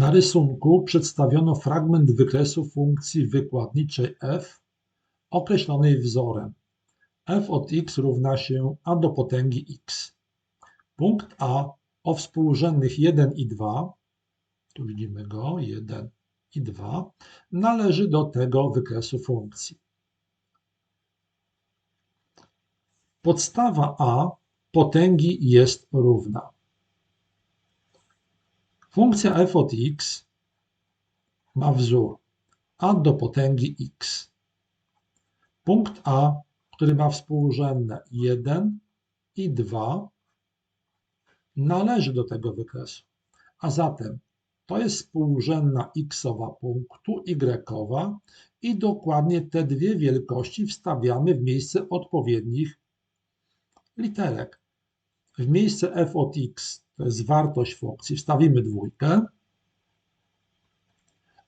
Na rysunku przedstawiono fragment wykresu funkcji wykładniczej f określonej wzorem f od x równa się a do potęgi x. Punkt A o współrzędnych 1 i 2, tu widzimy go, 1 i 2, należy do tego wykresu funkcji. Podstawa a potęgi jest równa. Funkcja f od x ma wzór a do potęgi x. Punkt A, który ma współrzędne 1 i 2, należy do tego wykresu. A zatem to jest współrzędna xowa punktu, y i dokładnie te dwie wielkości wstawiamy w miejsce odpowiednich literek. W miejsce f od x to jest wartość funkcji, wstawimy dwójkę,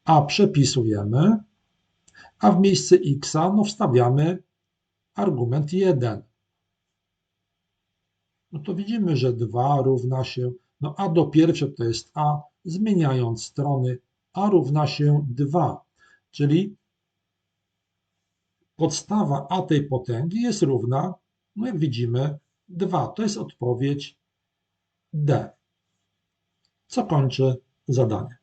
a przepisujemy, a w miejsce x no wstawiamy argument 1. No to widzimy, że 2 równa się, no a do pierwsze to jest a, zmieniając strony, a równa się 2, czyli podstawa a tej potęgi jest równa, no jak widzimy, 2. To jest odpowiedź D. Co kończy zadanie.